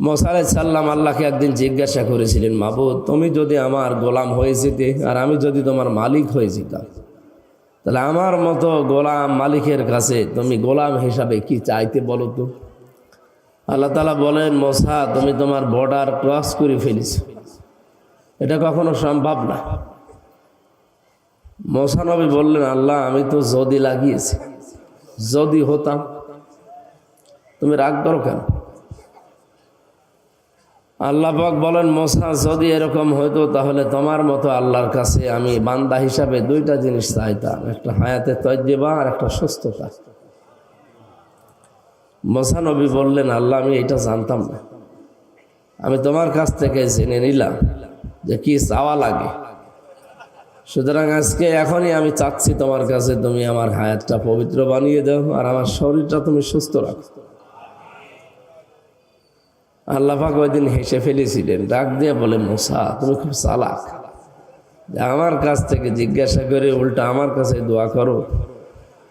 মোসালাই সাল্লাম আল্লাহকে একদিন জিজ্ঞাসা করেছিলেন, মাবুদ, তুমি যদি আমার গোলাম হয়ে যেতে আর আমি যদি তোমার মালিক হয়ে যেতাম, তাহলে আমার মতো গোলাম মালিকের কাছে তুমি গোলাম হিসাবে কি চাইতে বলো তো? আল্লাহ তালা বলেন মশা তুমি তোমার বর্ডার ক্রস করে ফেলিস এটা কখনো সম্ভব না। মোসানবী বললেন, আল্লাহ, আমি তো যদি লাগিয়েছি, যদি হতাম, তুমি রাগ করো কেন? আল্লাহ পাক বলেন, মোসা, যদি এরকম হইতো, তাহলে তোমার মতো আল্লাহর কাছে আমি বান্দা হিসাবে দুইটা জিনিস চাইতাম, একটা হায়াতে তজ্জেবা আর একটা সুস্থতা। মোসা নবী বললেন, আল্লাহ, আমি এটা জানতাম না। আমি তোমার কাছ থেকে জেনে নিলাম যে কি চাওয়া লাগে। সুতরাং আজকে এখনই আমি চাচ্ছি তোমার কাছে তুমি আমার হায়াতটা পবিত্র বানিয়ে দাও আর আমার শরীরটা তুমি সুস্থ রাখো। আল্লাহাক ওই দিন হেসে ফেলেছিলেন, ডাক দিয়ে বলে, মোসা, তুমি খুব চালাক। আমার কাছ থেকে জিজ্ঞাসা করে উল্টা আমার কাছে দোয়া করো।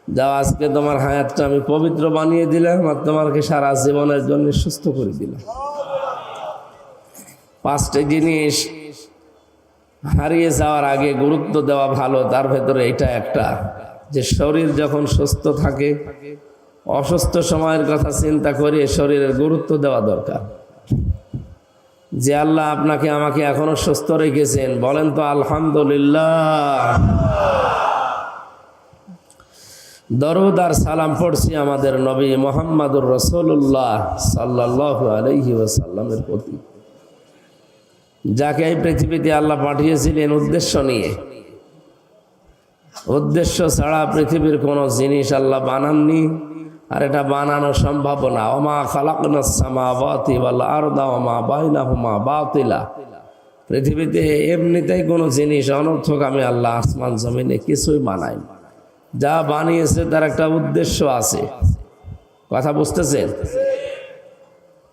যাও, আজকে তোমার হায়াতটা আমি পবিত্র বানিয়ে দিলাম আর তোমাকে সারা জীবনের জন্য সুস্থ করে দিলাম। পাঁচটা জিনিস হারিয়ে যাওয়ার আগে গুরুত্ব দেওয়া ভালো, তার ভেতরে এটা একটা, যে শরীর যখন সুস্থ থাকে, অসুস্থ সময়ের কথা চিন্তা করে শরীরের গুরুত্ব দেওয়া দরকার। যে আল্লাহ আপনাকে, আমাকে এখনও সুস্থ রেখেছেন। বলেন তো, আলহামদুলিল্লাহ। দরুদ আর সালাম পড়ছি আমাদের নবী মোহাম্মদুর রসুল্লাহ সাল্লাহ আলহি ওসাল্লামের প্রতি। যাকে এই পৃথিবীতে আল্লাহ পাঠিয়েছিলেন উদ্দেশ্য নিয়ে। উদ্দেশ্য ছাড়া পৃথিবীর কোনো জিনিস আল্লাহ বানাননি। আর এটা বানানো সম্ভব না ওমা খালাকামাবাতি আরদা ওমা বাইনা হুমা বাতিলা পৃথিবীতে এমনিতেই কোনো জিনিস অনর্থক আমি আল্লাহ আসমান জমিনে কিছুই বানাই না। যা বানিয়েছে তার একটা উদ্দেশ্য আছে কথা বুঝতেছেন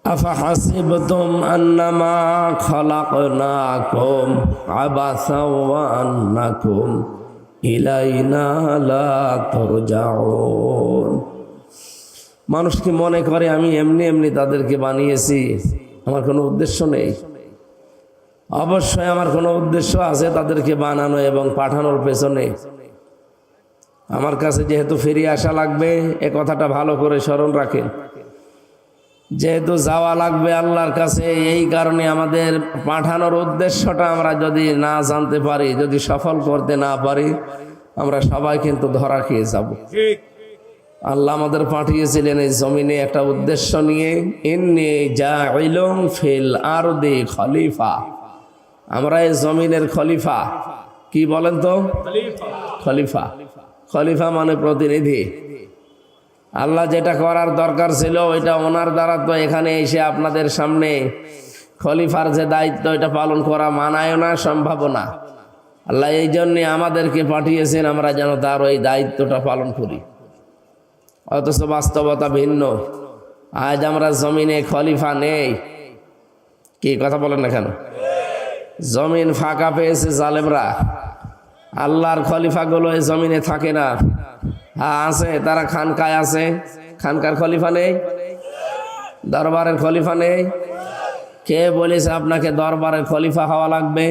أفحسبتم أنما خلقناكم عبثا وأنكم إلينا لا ترجعون মানুষ কি মনে করে, আমি এমনি এমনি তাদেরকে বানিয়েছি। আমার কোনো উদ্দেশ্য নেই। অবশ্যই আমার কোনো উদ্দেশ্য আছে তাদেরকে বানানো এবং পাঠানোর পেছনে। আমার কাছে যেহেতু ফিরে আসা লাগবে, এ কথাটা ভালো করে স্মরণ রাখেন। যেহেতু যাওয়া লাগবে আল্লাহর কাছে, এই কারণে আমাদের পাঠানোর উদ্দেশ্যটা আমরা যদি না জানতে পারি, যদি সফল করতে না পারি, আমরা সবাই কিন্তু ধরা খেয়ে যাব। আল্লাহ আমাদের পাঠিয়েছিলেন এই জমিনে একটা উদ্দেশ্য নিয়ে, ইন্নি যা ইলম ফিল আর দে খলিফা। আমরা এই জমিনের খলিফা। কি বলেন তো? খলিফা। খলিফা মানে প্রতিনিধি। আল্লাহ যেটা করার দরকার ছিল ওইটা ওনার দ্বারা তো এখানে এসে আপনাদের সামনে খলিফার যে দায়িত্ব এটা পালন করা মানায় না, সম্ভব না। আল্লাহ এই জন্যে আমাদেরকে পাঠিয়েছেন, আমরা যেন তার ওই দায়িত্বটা পালন করি। অথচ বাস্তবতা ভিন্ন। আজ আমরা জমিনে খলিফা নেই। কি কথা বলেন না কেন? জমিন ফাঁকা পেয়েছে জালেমরা। আল্লাহর খলিফাগুলো এই জমিনে থাকে না। হ্যাঁ আছে, তারা খানকায় আছে। খানকার খলিফা নেই? দরবারের খলিফা নেই? কে বলেছে আপনাকে দরবারের খলিফা হওয়া লাগবে?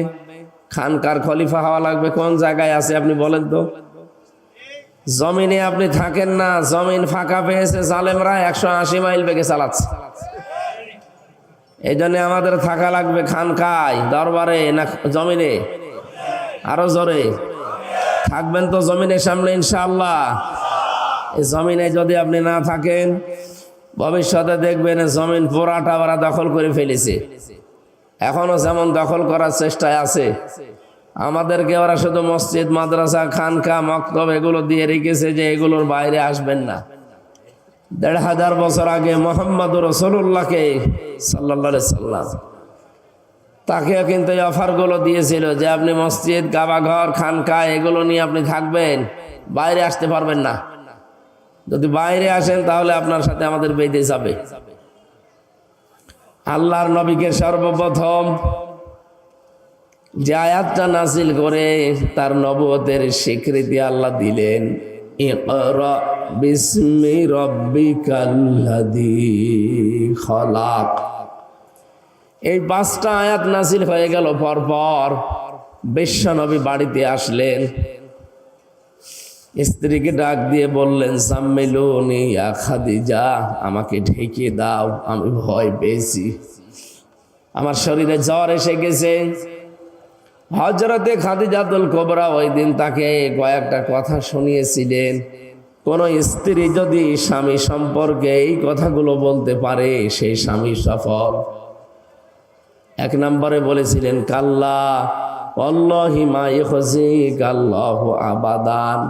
খানকার খলিফা হওয়া লাগবে? কোন জায়গায় আছে আপনি বলেন তো? জমিনে আপনি থাকেন না, জমিন ফাঁকা পেয়েছে জালেমরা একশো আশি মাইল বেগে চালাচ্ছে। এই জন্য আমাদের থাকা লাগবে খানকায় দরবারে না জমিনে? আরও জোরে। থাকবেন তো জমিনের সামনে ইনশাআল্লাহ। এই জমিনে যদি আপনি না থাকেন, ভবিষ্যতে দেখবেন জমিন পোড়াটা ওরা দখল করে ফেলেছে। এখনও যেমন দখল করার চেষ্টায় আছে। আমাদেরকে ওরা শুধু মসজিদ, মাদ্রাসা খানকা মক্তব এগুলো দিয়ে রেখেছে যে এগুলোর বাইরে আসবেন না। দেড় হাজার বছর আগে মোহাম্মদ রসুল্লাহকে সাল্লা সাল্লাম তাকেও কিন্তু এই অফারগুলো দিয়েছিল যে আপনি মসজিদ কাবাঘর খানকা এগুলো নিয়ে আপনি থাকবেন, বাইরে আসতে পারবেন না। যদি বাইরে আসেন তাহলে আপনার সাথে আমাদের বেঁধে যাবে। আল্লাহর নবীকে সর্বপ্রথম যে আয়াতটা নাসিল করে তার নবতের স্বীকৃতি আল্লাহ দিলেন এই পাঁচটা আয়াত নাসিল হয়ে গেল পরপর বিশ্বনবী বাড়িতে আসলেন। স্ত্রীকে ডাক দিয়ে বললেন, সাম্মেলুনি খাদিজা, আমাকে ঢেকে দাও, আমি ভয় পেয়েছি। আমার শরীরে জ্বর এসে গেছে। হজরতে খাদিজাতুল কোবরা ওই দিন তাকে কয়েকটা কথা শুনিয়েছিলেন। কোন স্ত্রী যদি স্বামী সম্পর্কে এই কথাগুলো বলতে পারে সেই স্বামী সফল। এক নম্বরে বলেছিলেন, কাল্লা অল্লাহিমা কাল্লাহ আবাদান।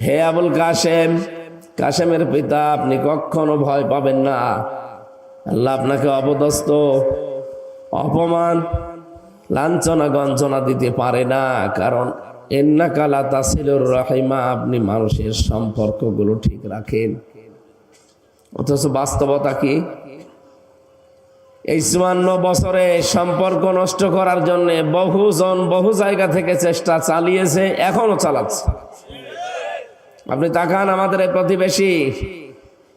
হে আবুল কাশেম, কাশেমের পিতা, আপনি কখনো ভয় পাবেন না। আল্লাহ আপনাকে অপদস্ত অপমান লাঞ্ছনা গঞ্চনা দিতে পারে না, কারণ এন্না কালা তাসিলুর রাহিমা, আপনি মানুষের সম্পর্কগুলো ঠিক রাখেন। অথচ বাস্তবতা কি? এই চুয়ান্ন বছরে সম্পর্ক নষ্ট করার জন্য বহুজন বহু জায়গা থেকে চেষ্টা চালিয়েছে, এখনও চালাচ্ছে। আপনি তাকান আমাদের প্রতিবেশী।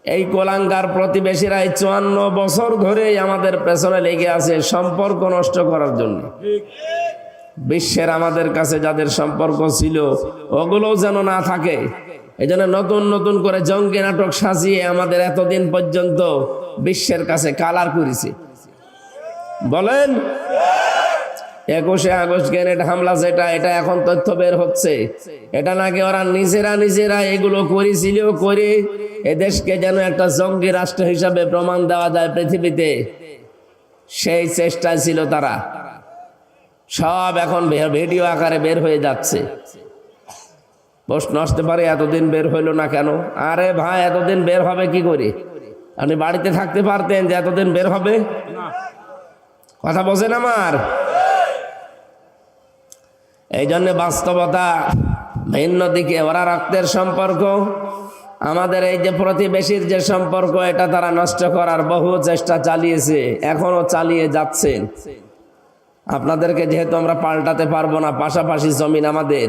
এই কোলাঙ্গার প্রতিবেশীরা এই চুয়ান্ন বছর ধরেই আমাদের পেছনে লেগে আছে সম্পর্ক নষ্ট করার জন্য। বিশ্বের আমাদের কাছে যাদের সম্পর্ক ছিল, ওগুলোও যেন না থাকে। এই জন্য নতুন নতুন করে জঙ্গি নাটক সাজিয়ে আমাদের এতদিন পর্যন্ত বিশ্বের কাছে কালার করেছে। বলেন? একুশে আগস্ট গ্রেনেড হামলা যেটা এটা এখন তথ্য বের হচ্ছে। এটা নাকি ওরা নিজেরা নিজেরা এগুলো করেছিল করে এদেশকে যেন একটা জঙ্গি রাষ্ট্র হিসাবে প্রমাণ দেওয়া যায় পৃথিবীতে। সেই চেষ্টায় ছিল তারা। সব এখন ভিডিও আকারে বের হয়ে যাচ্ছে। প্রশ্ন আসতে পারে এতদিন বের হইল না কেন? আরে ভাই এতদিন বের হবে কি করে? আপনি বাড়িতে থাকতে পারতেন যে এতদিন বের হবে? কথা বোঝেন আমার? এই জন্য বাস্তবতা ভিন্ন দিকে, ওরা রক্তের সম্পর্ক। আমাদের এই যে প্রতিবেশীর যে সম্পর্ক, এটা তারা নষ্ট করার বহু চেষ্টা চালিয়েছে, এখনও চালিয়ে যাচ্ছেন আপনাদেরকে যেহেতু আমরা পাল্টাতে পারব না, পাশাপাশি জমিন আমাদের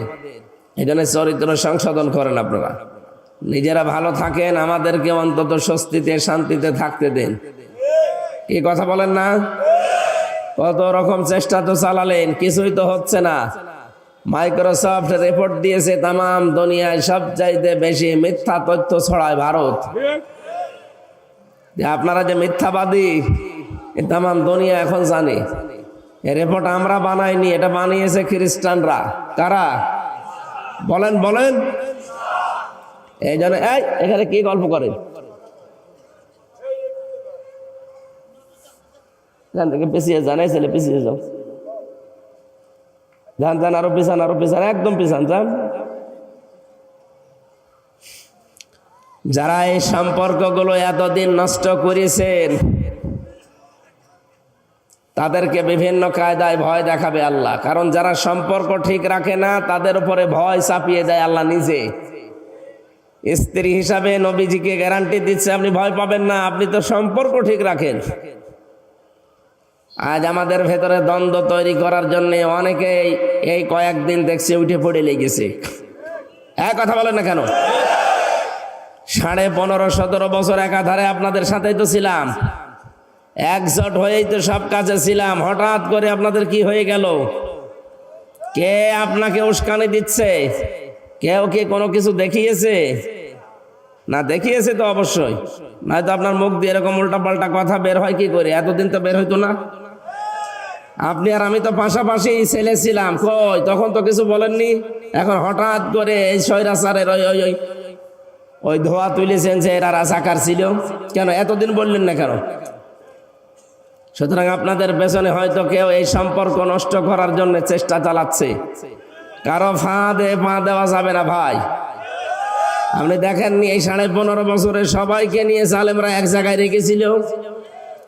এই জন্য চরিত্র সংশোধন করেন আপনারা। নিজেরা ভালো থাকেন, আমাদেরকে অন্তত স্বস্তিতে, শান্তিতে থাকতে দেন। কি কথা বলেন না? কত রকম চেষ্টা তো চালালেন, কিছুই তো হচ্ছে না। মাইক্রোসফট রিপোর্ট দিয়েছে তাম দুনিয়ায় সবচাইতে বেশি মিথ্যা তথ্য ছড়ায় ভারত। আপনারা যে মিথ্যাবাদী তাম দুনিয়া এখন জানে। এই রিপোর্ট আমরা বানাইনি, এটা বানিয়েছে খ্রিস্টানরা। কারা? বলেন বলেন। এই জন্য, এই, এখানে কি গল্প করেন এখান থেকে পিছিয়ে ছেলে পিছিয়ে যাও। যান যান, আরও পিছান আরও পিছান, একদম পিছান, যান। যারা এই সম্পর্কগুলো এতদিন নষ্ট করেছেন, তাদেরকে বিভিন্ন কায়দায় ভয় দেখাবে আল্লাহ। কারণ যারা সম্পর্ক ঠিক রাখে না, তাদের উপরে ভয় চাপিয়ে দেয় আল্লাহ নিজে। স্ত্রী হিসাবে নবীজিকে গ্যারান্টি দিচ্ছে, আপনি ভয় পাবেন না, আপনি তো সম্পর্ক ঠিক রাখেন। আজ আমাদের ভেতরে দ্বন্দ্ব তৈরি করার জন্য অনেকে এই কয়েকদিন দেখছি উঠে পড়ে লেগেছে। এক কথা বলেন না কেন? সাড়ে পনেরো, সতেরো বছর একাধারে আপনাদের সাথেই তো ছিলাম। একজোট হয়েই তো সব কাজে ছিলাম। হঠাৎ করে আপনাদের কি হয়ে গেল? কে আপনাকে উস্কানি দিচ্ছে? কেউ কে কোনো কিছু দেখিয়েছে? না, দেখিয়েছে তো অবশ্যই। নয়তো আপনার মুখ দিয়ে এরকম উল্টা পাল্টা কথা বের হয় কি করে? এতদিন তো বের হইতো না। আপনি আর আমি তো পাশাপাশি ছেলে ছিলাম। কই? তখন তো কিছু বলেননি? এখন হঠাৎ করে এই স্বৈরাচারের ওই ওই ওই ওই ধোয়া তুলেছেন যে এরা রাজাকার ছিল। কেন? এতদিন বললেন না কেন? সুতরাং আপনাদের পেছনে হয়তো কেউ এই সম্পর্ক নষ্ট করার জন্য চেষ্টা চালাচ্ছে। কারও ফাঁদে পা দেওয়া যাবে না ভাই। আপনি দেখেননি এই সাড়ে পনেরো বছরে সবাইকে নিয়ে সালেমরা এক জায়গায় রেখেছিল?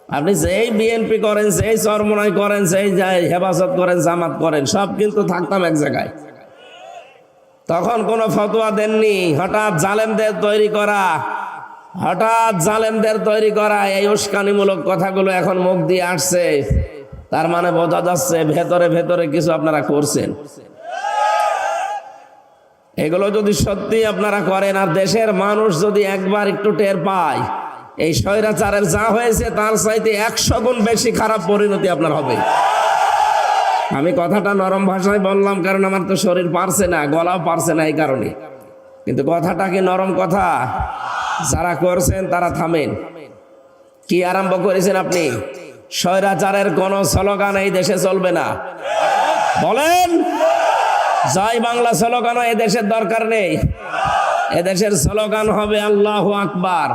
আপনি যেই বিএনপি করেন সেই চরমনাই করেন সেই যাই হেফাজত করেন, জামাত করেন, সব কিন্তু থাকতাম এক জায়গায়। তখন কোনো ফতোয়া দেননি, হঠাৎ জালেমদের তৈরি করা, হঠাৎ জালেমদের তৈরি করা, এই উস্কানিমূলক কথাগুলো এখন মুখ দিয়ে আসছে। তার মানে বোঝা যাচ্ছে ভেতরে ভেতরে কিছু আপনারা করছেন। এগুলো যদি সত্যি আপনারা করেন, আর দেশের মানুষ যদি একবার একটু টের পায় এই স্বৈরাচারের যা হয়েছে, তার চাইতে একশো গুণ বেশি খারাপ পরিণতি আপনার হবে। আমি কথাটা নরম ভাষায় বললাম, কারণ আমার তো শরীর পারছে না, গলাও পারছে না এই কারণে। কিন্তু কথাটা কি নরম কথা? যারা করছেন, তারা থামেন। কি আরম্ভ করেছেন আপনি? স্বৈরাচারের কোন স্লোগান এই দেশে চলবে না। বলেন জয় বাংলা স্লোগানও দেশের দরকার নেই। এদেশের স্লোগান হবে আল্লাহ আকবার।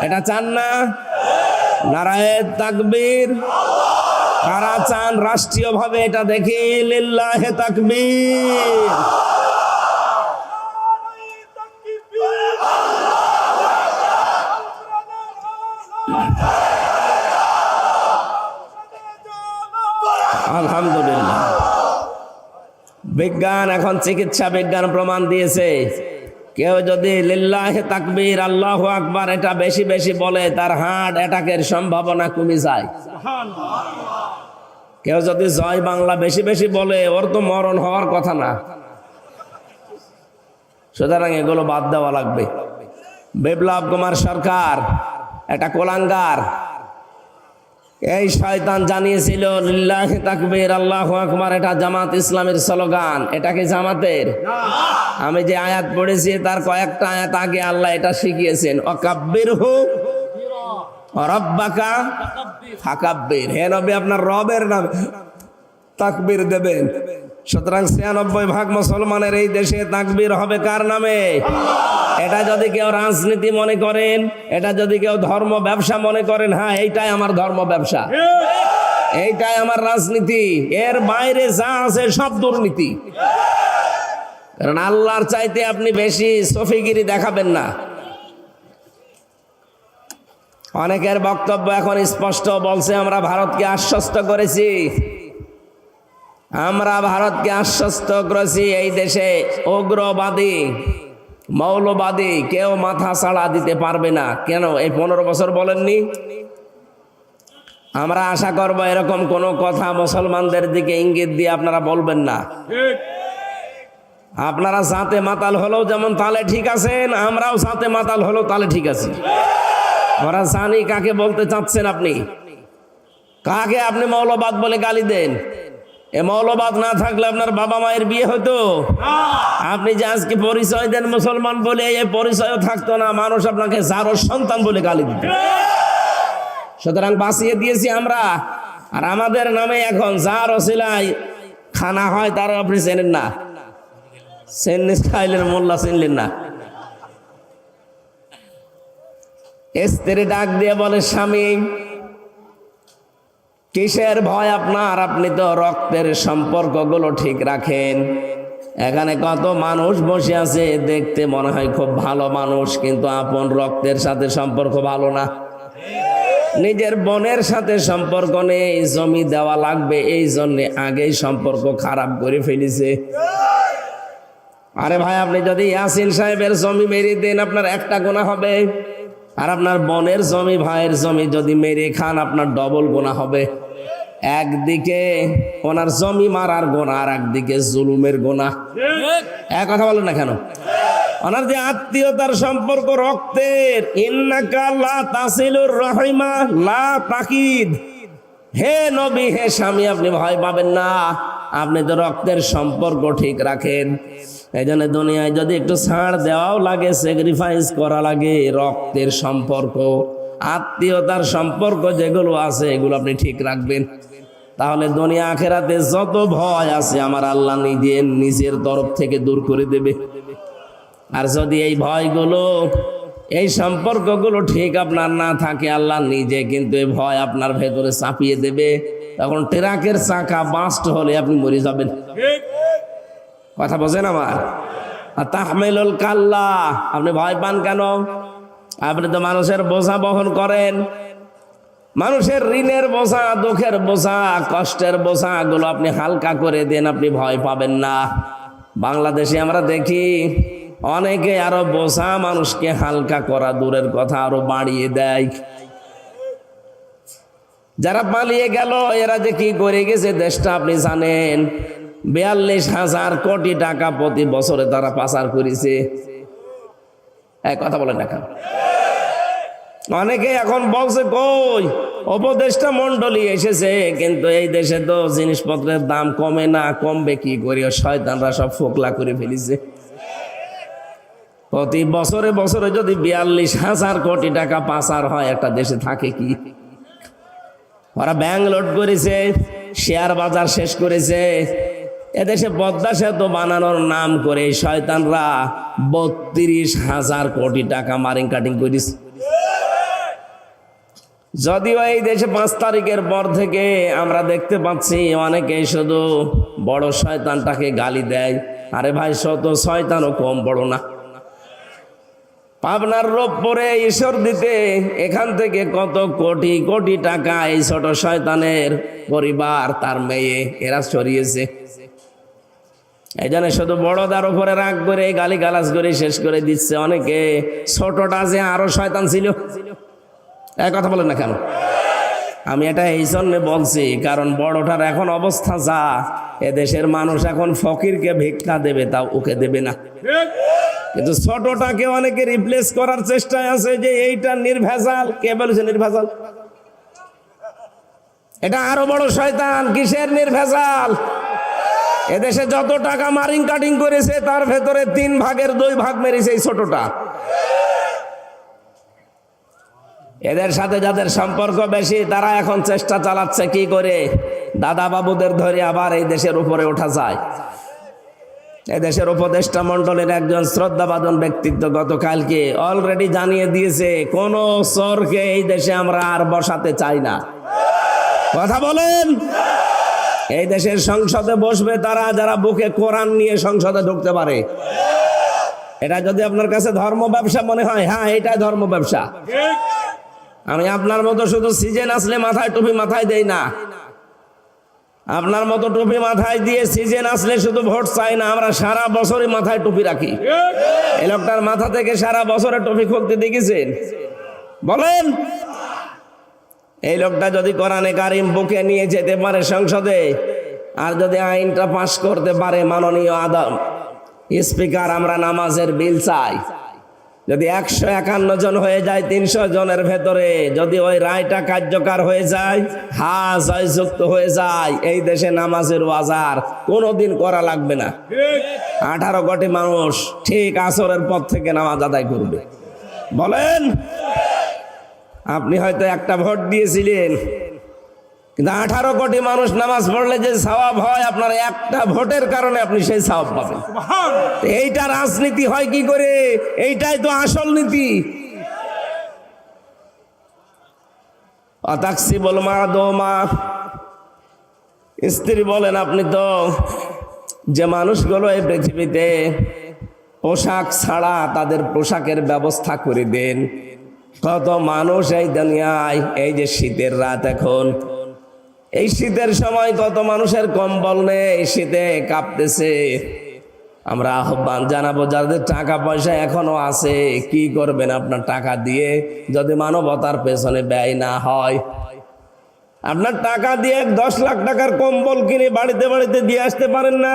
এটা চান না? নারায়ণ তাকবীর। কারা চান রাষ্ট্রীয়ভাবে এটা দেখি? লিল্লাহে তাকবীর। আলহামদুলিল্লাহ। বিজ্ঞান এখন চিকিৎসা বিজ্ঞান প্রমাণ দিয়েছে। কেউ যদি লিল্লাহে তাকবীর, আল্লাহ আকবার, এটা বেশি বেশি বলে, তার হার্ট অ্যাটাকের সম্ভাবনা কমে যায়। কেউ যদি জয় বাংলা বেশি বেশি বলে, ওর তো মরণ হওয়ার কথা না। সুতরাং এগুলো বাদ দেওয়া লাগবে। বিপ্লব কুমার সরকার, একটা কোলাঙ্গার এই শয়তান জানিয়েছিল লিল্লাহে তাকবীর আল্লাহ আকবার। এটা জামাত ইসলামের স্লোগান। এটা কি জামাতের? আমি যে আয়াত পড়েছি তার কয়েকটা আয়াত আগে আল্লাহ এটা শিখিয়েছেন। অকাব্বির হু রব্বাকা ফাকাব্বির। হে নবী আপনার রবের নাম তাকবীর দেবেন। সুতরাং ছিয়ানব্বই ভাগ মুসলমানের এই দেশে তাকবীর হবে কার নামে? এটা যদি কেউ রাজনীতি মনে করেন, এটা যদি কেউ ধর্ম ব্যবসা মনে করেন হ্যাঁ এইটাই আমার ধর্ম ব্যবসা। এইটাই আমার রাজনীতি। এর বাইরে যা আছে সব দুর্নীতি। কারণ আল্লাহর চাইতে আপনি বেশি সফিগিরি দেখাবেন না। অনেকের বক্তব্য এখন স্পষ্ট বলছে, আমরা ভারতকে আশ্বস্ত করেছি। আমরা ভারতকে আশ্বস্ত করেছি এই দেশে উগ্রবাদী, মৌলবাদী কেউ মাথা ছাড়া দিতে পারবে না। কেন? এই পনেরো বছর বলেননি? আমরা আশা করব এরকম কোনো কথা মুসলমানদের দিকে ইঙ্গিত দিয়ে আপনারা বলবেন না। আপনারা সাথে মাতাল হলেও যেমন তালে ঠিক আছেন, আমরাও সাথে মাতাল হলেও তালে ঠিক আছি। ওরা জানি কাকে বলতে চাচ্ছেন আপনি। কাকে আপনি মৌলবাদ বলে গালি দেন? এ মৌলবাদ না থাকলে আপনার বাবা মায়ের বিয়ে হতো। আপনি যে আজকে পরিচয় দেন মুসলমান বলে এই পরিচয়ও থাকতো না, মানুষ আপনাকে যারো সন্তান বলে গালি দিত। সুতরাং বাঁচিয়ে দিয়েছি আমরা। আর আমাদের নামে এখন যার অসিলাই খানা হয়, তার আপনি চেনেন না। চেননি খাইলেন মোল্লা চিনলেন না। স্ত্রী ডাক দিয়ে বলে, স্বামী কিসের ভয় আপনার? আপনি তো রক্তের সম্পর্কগুলো ঠিক রাখেন। এখানে কত মানুষ বসে আছে, দেখতে মনে হয় খুব ভালো মানুষ, কিন্তু আপন রক্তের সাথে সম্পর্ক ভালো না। নিজের বোনের সাথে সম্পর্ক নেই, জমি দেওয়া লাগবে, এই জন্য আগেই সম্পর্ক খারাপ করে ফেলেছে। আরে ভাই, আপনি যদি ইয়াসিন সাহেবের জমি মেরিয়ে দেন, আপনার একটা গোনা হবে। আর আপনার বোনের জমি, ভাইয়ের জমি যদি মেরে খান, আপনার ডবল গোনা হবে। একদিকে ওনার জমি মারার গোনা, আর একদিকে জুলুমের গোনা। এক কথা বলেন না কেন? ওনার যে আত্মীয়তার সম্পর্ক, রক্তের। লা তাকিদ। হে নবী, হে স্বামী, আপনি ভয় পাবেন না। আপনি তো রক্তের সম্পর্ক ঠিক রাখেন। এই জন্য দুনিয়ায় যদি একটু ছাড় দেওয়াও লাগে স্যাক্রিফাইস করা লাগে, রক্তের সম্পর্ক, আত্মীয়তার সম্পর্ক যেগুলো আছে, এগুলো আপনি ঠিক রাখবেন। তাহলে দুনিয়া আখেরাতে যত ভয় আছে আমার আল্লাহ নিজে, নিজের তরফ থেকে দূর করে দেবে। আর যদি এই ভয়গুলো, এই সম্পর্কগুলো ঠিক আপনার না থাকে, আল্লাহ নিজে কিন্তু এই ভয় আপনার ভেতরে চাপিয়ে দেবে। তখন ট্রাকের চাকা বাস্ট হলে আপনি মরে যাবেন। কথা বোঝেন আমার? আর তাহমেলুল কাল্লা, আপনি ভয় পান কেন? আপনি তো মানুষের বোঝা বহন করেন। মানুষের ঋণের বোঝা, দুঃখের বোঝা, কষ্টের বোঝা গুলো আপনি হালকা করে দেন, আপনি ভয় পাবেন না। বাংলাদেশে আমরা দেখি, অনেকে আরও বোঝা মানুষকে হালকা করা দূরের কথা আরও বাড়িয়ে দেয়। যারা পালিয়ে গেল, এরা যে কি করে গেছে, দেশটা আপনি জানেন। বিয়াল্লিশ হাজার কোটি টাকা প্রতি বছরে তারা পাচার করেছে। এক কথা বলেন না অনেকে এখন বলছে, কই? উপদেষ্টা মন্ডলী এসেছে, কিন্তু এই দেশে তো জিনিসপত্রের দাম কমে না, কমবে কি করি? শয়তানরা সব ফোকলা করে ফেলিছে। প্রতি বছরে বছরে যদি বিয়াল্লিশ হাজার কোটি টাকা পাচার হয়, একটা দেশে থাকে কি? ওরা ব্যাংক লোড করেছে, শেয়ার বাজার শেষ করেছে এদেশে পদ্মা সেতু বানানোর নাম করে শয়তানরা বত্রিশ হাজার কোটি টাকা মারিং কাটিং করেছে যদিও এই দেশে পাঁচ তারিখের পর থেকে আমরা দেখতে পাচ্ছি অনেকে শুধু বড় শয়তানটাকে গালি দেয়। আরে ভাই, শত শয়তানও কম বড় না। পাবনার রোপ পরে ঈশ্বর দিতে এখান থেকে কত কোটি কোটি টাকা এই ছোট শয়তানের পরিবার, তার মেয়ে, এরা সরিয়েছে এই জন্য শুধু বড়দার উপরে রাগ করে গালি গালাজ করে শেষ করে দিচ্ছে অনেকে। ছোটটা যে আরও শয়তান ছিল। এক কথা বলেন না কেন? আমি এটা এই জন্যে বলছি, কারণ বড়টার এখন অবস্থা যা এ দেশের মানুষ এখন ফকিরকে ভিক্ষা দেবে, তাও ওকে দেবে না। কিন্তু ছোটটাকে অনেকে রিপ্লেস করার চেষ্টায় আছে যে এইটা নির্ভেজাল। কে বলেছে নির্ভেজাল? এটা আরও বড় শয়তান, কিসের নির্ভেজাল? এদেশে যত টাকা মারিং কাটিং করেছে, তার ভেতরে তিন ভাগের দুই ভাগ মেরেছে এই ছোটটা। এদের সাথে যাদের সম্পর্ক বেশি, তারা এখন চেষ্টা চালাচ্ছে কি করে দাদা বাবুদের ধরে আবার এই দেশের উপরে ওঠা যায়। এদেশের উপদেষ্টা মন্ডলের একজন শ্রদ্ধাবাদন ব্যক্তিত্ব গতকালকে অলরেডি জানিয়ে দিয়েছে, কোন চরকে এই দেশে আমরা আর বসাতে চাই না। কথা বলেন? এই দেশের সংসদে বসবে তারা, যারা বুকে কোরআন নিয়ে সংসদে ঢুকতে পারে। এটা যদি আপনার কাছে ধর্ম ব্যবসা মনে হয় হ্যাঁ এটাই ধর্ম ব্যবসা। আমি আপনার মতো শুধু সিজন আসলে মাথায় টুপি মাথায় দেই না। আপনার মতো টুপি মাথায় দিয়ে সিজন আসলে শুধু ভোট চাই না, আমরা সারা বছরই মাথায় টুপি রাখি। এই লোকটার মাথা থেকে সারা বছরে টুপি খুলতে দেখেছেন? বলেন! এই লোকটা যদি কোরআনে কারিম বুকে নিয়ে যেতে পারে সংসদে, আর যদি আইনটা পাশ করতে পারে মাননীয় আদম, স্পিকার, আমরা নামাজের বিল চাই। যদি একশো একান্ন জন হয়ে যায় তিনশো জনের ভেতরে, যদি ওই রায়টা কার্যকর হয়ে যায় হা জয়যুক্ত হয়ে যায়, এই দেশে নামাজের বাজার কোনোদিন করা লাগবে না। আঠারো কোটি মানুষ ঠিক আসরের পর থেকে নামাজ আদায় করবে। বলেন! আপনি হয়তো একটা ভোট দিয়েছিলেন কিন্তু আঠারো কোটি মানুষ নামাজ পড়লে যে সওয়াব হয় আপনার একটা ভোটের কারণে আপনি সেই সওয়াব পাবেন। এইটা রাজনীতি হয় কি করে? এইটাই তো আসল নীতি। অতাক্সি বল মা দো মা স্ত্রী বলেন আপনি তো যে মানুষগুলো এই পৃথিবীতে পোশাক ছাড়া তাদের পোশাকের ব্যবস্থা করে দেন কত মানুষ এই দুনিয়ায়, এই যে শীতের রাত এখন। এই শীতের সময় কত মানুষের কম্বল নেই, শীতে কাঁপতেছে। আমরা আহ্বান জানাব, যাদের টাকা পয়সা এখনও আছে, কি করবেন আপনার টাকা দিয়ে? যদি মানবতার পেছনে ব্যয় না হয়। আপনার টাকা দিয়ে দশ লাখ টাকার কম্বল কিনে বাড়িতে বাড়িতে দিয়ে আসতে পারেন না?